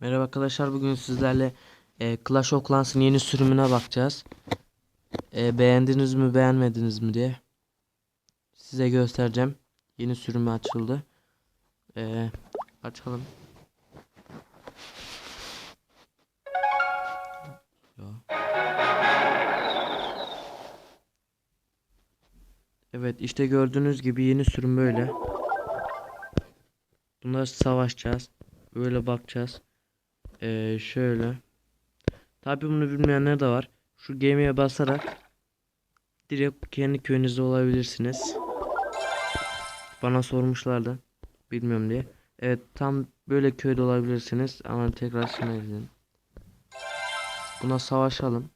Merhaba arkadaşlar bugün sizlerle e, Clash of Clans'ın yeni sürümüne bakacağız. E, beğendiniz mi beğenmediniz mi diye size göstereceğim. Yeni sürümü açıldı. E, açalım. Evet işte gördüğünüz gibi yeni sürüm böyle. Bunlar savaşacağız. Böyle bakacağız. Ee, şöyle. Tabi bunu bilmeyenler de var. Şu gemiye basarak direkt kendi köyünüzde olabilirsiniz. Bana sormuşlardı. Bilmiyorum diye. Evet tam böyle köyde olabilirsiniz. Ama tekrar şuna izleyin. Buna savaşalım.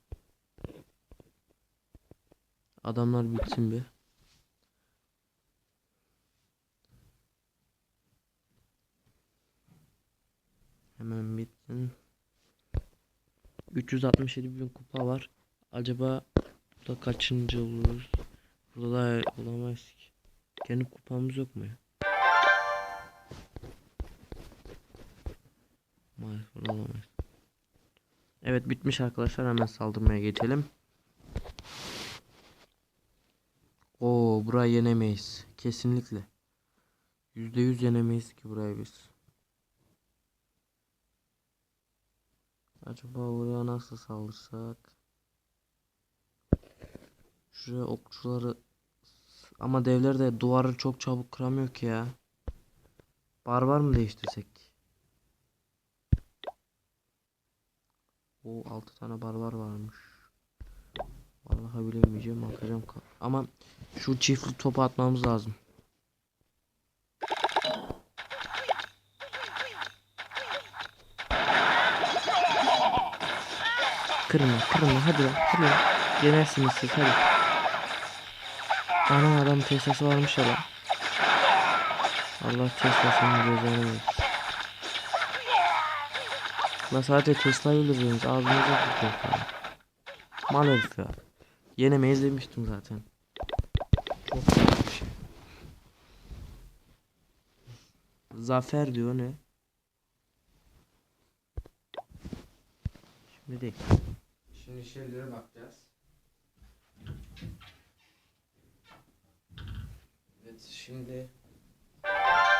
Adamlar bitsin bir. Hemen bitsin. 367 bin kupa var. Acaba burada kaçıncı oluruz? Burada da olamayız ki. Kendi kupamız yok mu ya? Maalesef burada olamayız. Evet bitmiş arkadaşlar hemen saldırmaya geçelim. Oo burayı yenemeyiz. Kesinlikle. %100 yenemeyiz ki burayı biz. Acaba oraya nasıl saldırsak? Şuraya okçuları ama devler de duvarı çok çabuk kıramıyor ki ya. Barbar mı değiştirsek? O 6 tane barbar varmış. Vallahi bilemeyeceğim bakacağım. ka- Ama şu çiftli topu atmamız lazım. Kırma kırma hadi lan hadi lan. Yenersiniz siz hadi. Ana adam Tesla'sı varmış ya. Allah Tesla'sını gözlerine versin. Lan sadece Tesla'yı öldürüyorsunuz ağzınıza tutuyor ya. Mal herif ya. Yenemeyiz demiştim zaten. Çok bir şey. Zafer diyor ne? Şimdi değil. Şimdi şeylere bakacağız. Evet şimdi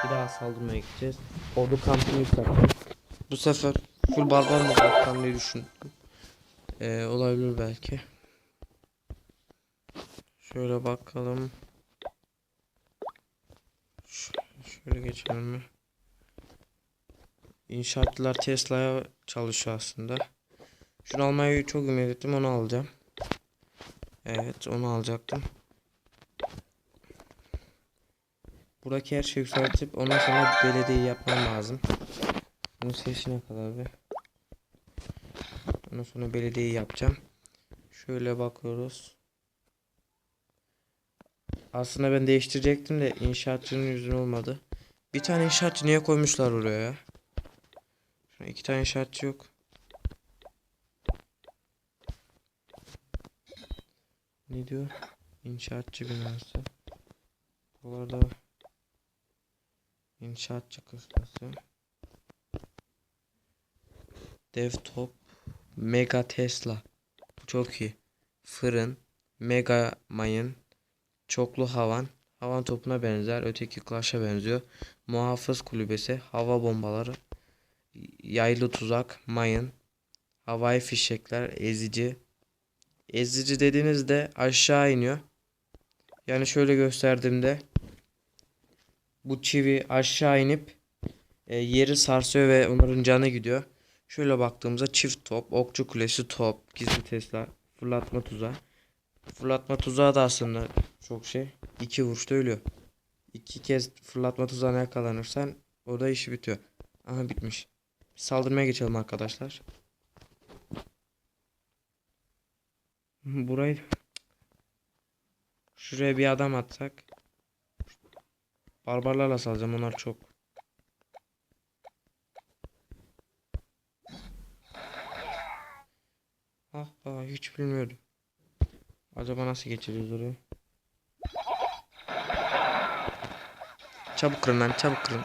bir daha saldırmaya gideceğiz. Ordu kampını yükselteceğiz. Bu sefer full barbar mı diye düşündüm. Ee, olabilir belki. Şöyle bakalım. Ş- şöyle geçelim mi? İnşaatçılar Tesla'ya çalışıyor aslında. Şunu almayı çok ümit ettim onu alacağım. Evet onu alacaktım. Buradaki her şeyi yükseltip ondan sonra belediye yapmam lazım. Bunun sesine kadar bir. Ondan sonra belediyeyi yapacağım. Şöyle bakıyoruz. Aslında ben değiştirecektim de inşaatçının yüzünden olmadı. Bir tane inşaatçı niye koymuşlar oraya ya? Şu iki tane inşaatçı yok. Ne diyor? İnşaatçı binası. Buralarda. İnşaatçı kıstası. Dev top. Mega Tesla. Bu çok iyi. Fırın. Mega mayın. Çoklu havan. Havan topuna benzer. Öteki Clash'a benziyor. Muhafız kulübesi. Hava bombaları. Yaylı tuzak. Mayın. Havai fişekler. Ezici. Ezici dediğinizde aşağı iniyor. Yani şöyle gösterdiğimde bu çivi aşağı inip e, yeri sarsıyor ve onların canı gidiyor. Şöyle baktığımızda çift top, okçu kulesi top, gizli Tesla, fırlatma tuzağı. Fırlatma tuzağı da aslında çok şey. İki vuruşta ölüyor. İki kez fırlatma tuzağına yakalanırsan orada işi bitiyor. Aha bitmiş. Saldırmaya geçelim arkadaşlar. Burayı şuraya bir adam atsak barbarlarla salacağım onlar çok. Ah ah hiç bilmiyordum. Acaba nasıl geçiriyoruz orayı? Çabuk kırın lan çabuk kırın.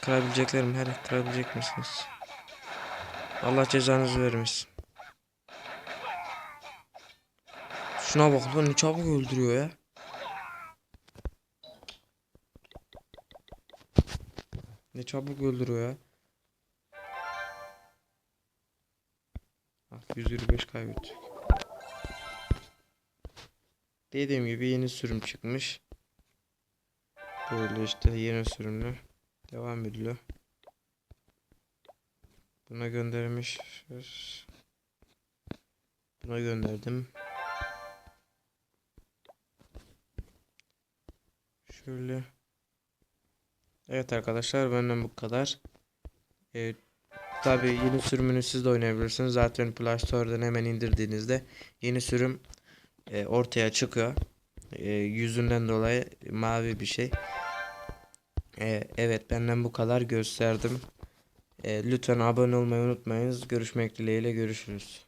Kırabileceklerim her kırabilecek misiniz? Allah cezanızı vermesin. Şuna bak lan ne çabuk öldürüyor ya. Ne çabuk öldürüyor ya. Ah 125 kaybettik. Dediğim gibi yeni sürüm çıkmış. Böyle işte yeni sürümler devam ediliyor. Buna göndermiş. Buna gönderdim. Şöyle. Evet arkadaşlar benden bu kadar. Ee, Tabi yeni sürümünü siz de oynayabilirsiniz. Zaten Play Store'dan hemen indirdiğinizde yeni sürüm e, ortaya çıkıyor. E, yüzünden dolayı mavi bir şey. E, evet benden bu kadar gösterdim. E, lütfen abone olmayı unutmayınız. Görüşmek dileğiyle görüşürüz.